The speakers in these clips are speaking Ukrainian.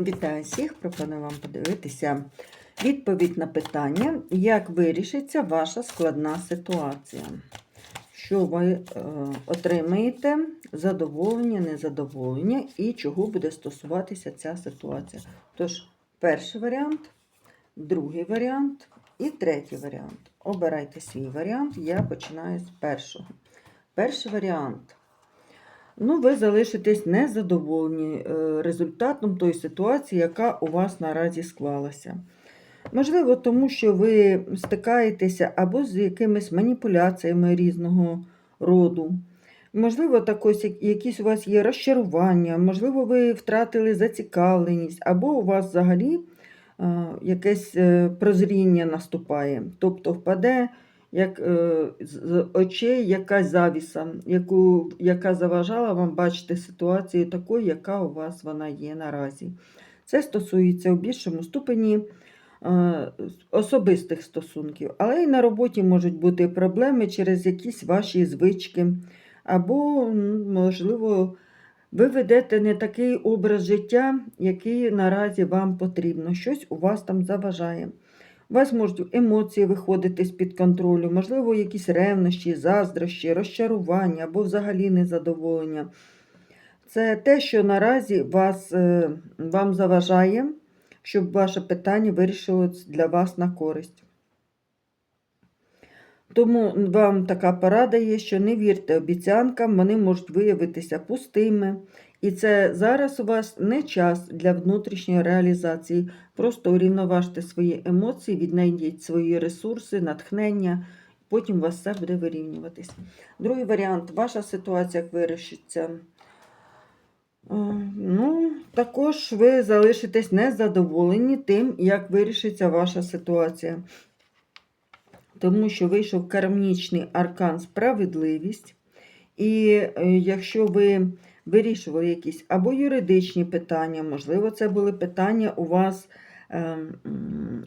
Вітаю всіх! Пропоную вам подивитися відповідь на питання, як вирішиться ваша складна ситуація. Що ви е, отримаєте, задоволення, незадоволення і чого буде стосуватися ця ситуація. Тож, перший варіант, другий варіант і третій варіант. Обирайте свій варіант, я починаю з першого. Перший варіант. Ну, ви залишитесь незадоволені е, результатом тої ситуації, яка у вас наразі склалася. Можливо, тому що ви стикаєтеся або з якимись маніпуляціями різного роду. Можливо, так ось якісь у вас є розчарування, можливо, ви втратили зацікавленість, або у вас взагалі е, якесь е, прозріння наступає. Тобто впаде як е, з очей якась завіса, яку, яка заважала вам бачити ситуацію такою, яка у вас вона є наразі. Це стосується у більшому ступені е, особистих стосунків, але і на роботі можуть бути проблеми через якісь ваші звички, або, можливо, ви ведете не такий образ життя, який наразі вам потрібно. Щось у вас там заважає. У вас можуть емоції виходити з-під контролю, можливо, якісь ревнощі, заздрощі, розчарування або взагалі незадоволення. Це те, що наразі вас, е, вам заважає, щоб ваше питання вирішилось для вас на користь. Тому вам така порада є, що не вірте обіцянкам, вони можуть виявитися пустими. І це зараз у вас не час для внутрішньої реалізації. Просто урівноважте свої емоції, віднайдіть свої ресурси, натхнення, потім у вас все буде вирівнюватись. Другий варіант ваша ситуація як вирішиться. Е, Ну, також ви залишитесь незадоволені тим, як вирішиться ваша ситуація. Тому що вийшов кармічний аркан справедливість. І е, якщо ви вирішували якісь або юридичні питання, можливо, це були питання у вас ем,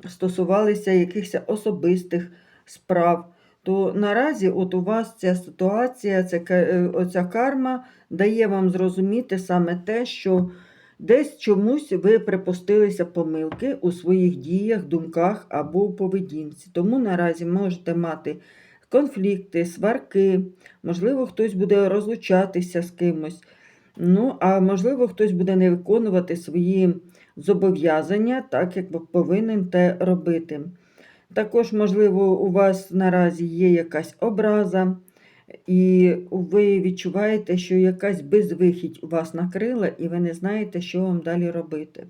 стосувалися якихось особистих справ, то наразі от у вас ця ситуація, ця, е, оця карма дає вам зрозуміти саме те, що десь чомусь ви припустилися помилки у своїх діях, думках або у поведінці. Тому наразі можете мати конфлікти, сварки, можливо, хтось буде розлучатися з кимось. Ну, а можливо, хтось буде не виконувати свої зобов'язання, так як повинен те робити. Також, можливо, у вас наразі є якась образа, і ви відчуваєте, що якась безвихідь у вас накрила, і ви не знаєте, що вам далі робити.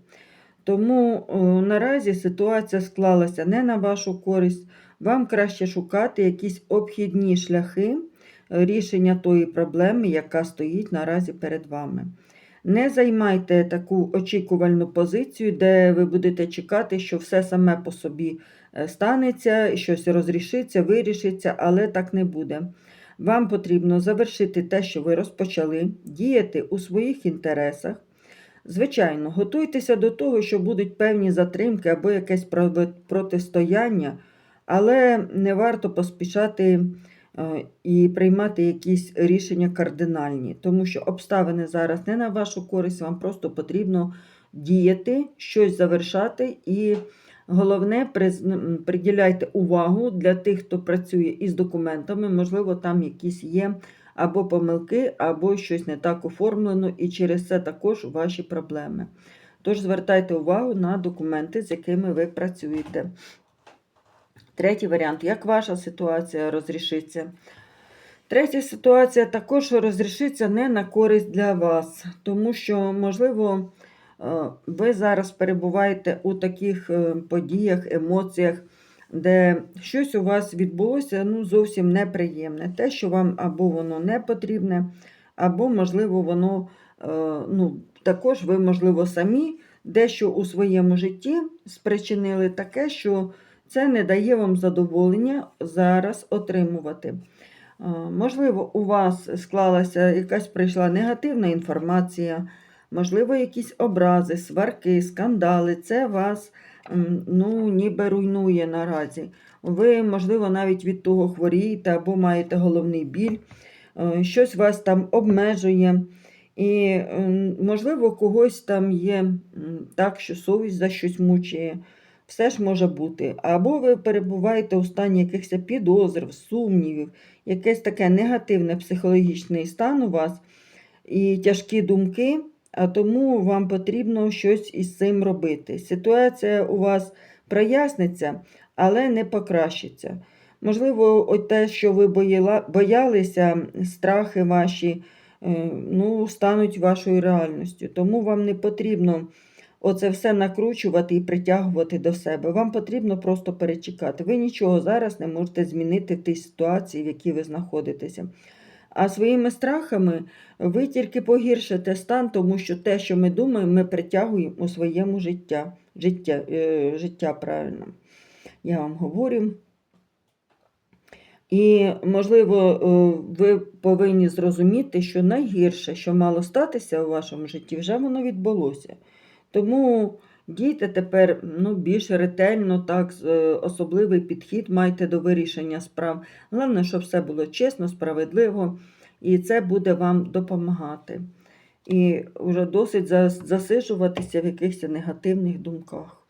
Тому наразі ситуація склалася не на вашу користь. Вам краще шукати якісь обхідні шляхи рішення тої проблеми, яка стоїть наразі перед вами. Не займайте таку очікувальну позицію, де ви будете чекати, що все саме по собі е, станеться, щось розрішиться, вирішиться, але так не буде. Вам потрібно завершити те, що ви розпочали, діяти у своїх інтересах. Звичайно, готуйтеся до того, що будуть певні затримки або якесь проти- протистояння, але не варто поспішати і приймати якісь рішення кардинальні, тому що обставини зараз не на вашу користь, вам просто потрібно діяти, щось завершати і. Головне, приділяйте увагу для тих, хто працює із документами. Можливо, там якісь є або помилки, або щось не так оформлено, і через це також ваші проблеми. Тож звертайте увагу на документи, з якими ви працюєте. Третій варіант. Як ваша ситуація розрішиться? Третя ситуація також розрішиться не на користь для вас, тому що, можливо, е, ви зараз перебуваєте у таких е, подіях, емоціях, де щось у вас відбулося ну, зовсім неприємне. Те, що вам або воно не потрібне, або, можливо, воно е, ну, також ви, можливо, самі дещо у своєму житті спричинили таке, що це не дає вам задоволення зараз отримувати. Е, Можливо, у вас склалася якась прийшла негативна інформація, можливо, якісь образи, сварки, скандали. Це вас ну, ніби руйнує наразі. Ви, можливо, навіть від того хворієте або маєте головний біль, е, щось вас там обмежує. І, можливо, когось там є так, що совість за щось мучає. Все ж може бути. Або ви перебуваєте у стані якихось підозрів, сумнівів, якесь таке негативне психологічний стан у вас і тяжкі думки, а тому вам потрібно щось із цим робити. Ситуація у вас проясниться, але не покращиться. Можливо, от те, що ви боялися, страхи ваші, е, ну, стануть вашою реальністю. Тому вам не потрібно оце все накручувати і притягувати до себе. Вам потрібно просто перечекати. Ви нічого зараз не можете змінити в тій ситуації, в якій ви знаходитеся. А своїми страхами ви тільки погіршите стан, тому що те, що ми думаємо, ми притягуємо у своєму життя. Життя, е, життя правильно. Я вам говорю. І, можливо, е, ви повинні зрозуміти, що найгірше, що мало статися у вашому житті, вже воно відбулося. Тому дійте тепер ну, більш ретельно, так, е, особливий підхід майте до вирішення справ. Головне, щоб все було чесно, справедливо, і це буде вам допомагати. І вже досить засижуватися в якихось негативних думках.